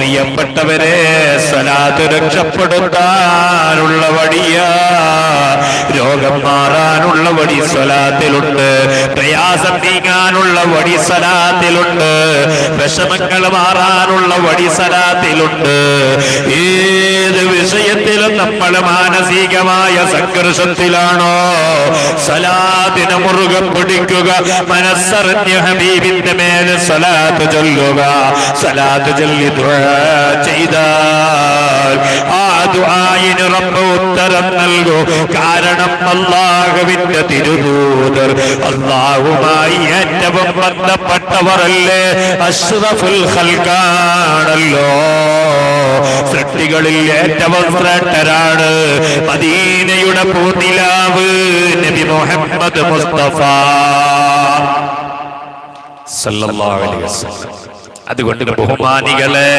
പ്രിയപ്പെട്ടവരെ സലാത്ത് രക്ഷപ്പെടുത്താനുള്ള വഴിയാ രോഗം മാറാനുള്ള വഴി സ്വലാത്തിലുണ്ട് പ്രയാസം നീങ്ങാനുള്ള വഴി സലാത്തിലുണ്ട്. വിഷമങ്ങൾ മാറാനുള്ള വഴി സലാത്തിലുണ്ട്. ഏത് വിഷയത്തിലും നമ്മൾ മാനസികമായ സംഘർഷത്തിലാണോ സലാത്തിനെ മുറുകെ പിടിക്കുക മനസ്സറിഞ്ഞ ഹബീബിന്റെ മേലെ സലാത്ത് ചൊല്ലുക. സലാത്ത് ചൊല്ലി ചെയ്താൽ ആ ദുആയിന് റബ്ബ് ഉത്തരം നൽകൂ. കാരണം അള്ളാഹുവിന്റെ തിരുദൂതർ അള്ളാഹുമായി ഏറ്റവും ബന്ധപ്പെട്ടവരല്ലേ? അഷ്റഫുൽ ഖൽക്കാണല്ലോ സൃഷ്ടികളിൽ ഏറ്റവും ശ്രേഷ്ഠരാണ് മദീനയുടെ പൂനിലാവ് നബി മുഹമ്മദ് മുസ്തഫ സല്ലല്ലാഹു അലൈഹി വസല്ലം. അതുകൊണ്ട് ബഹുമാനികളെ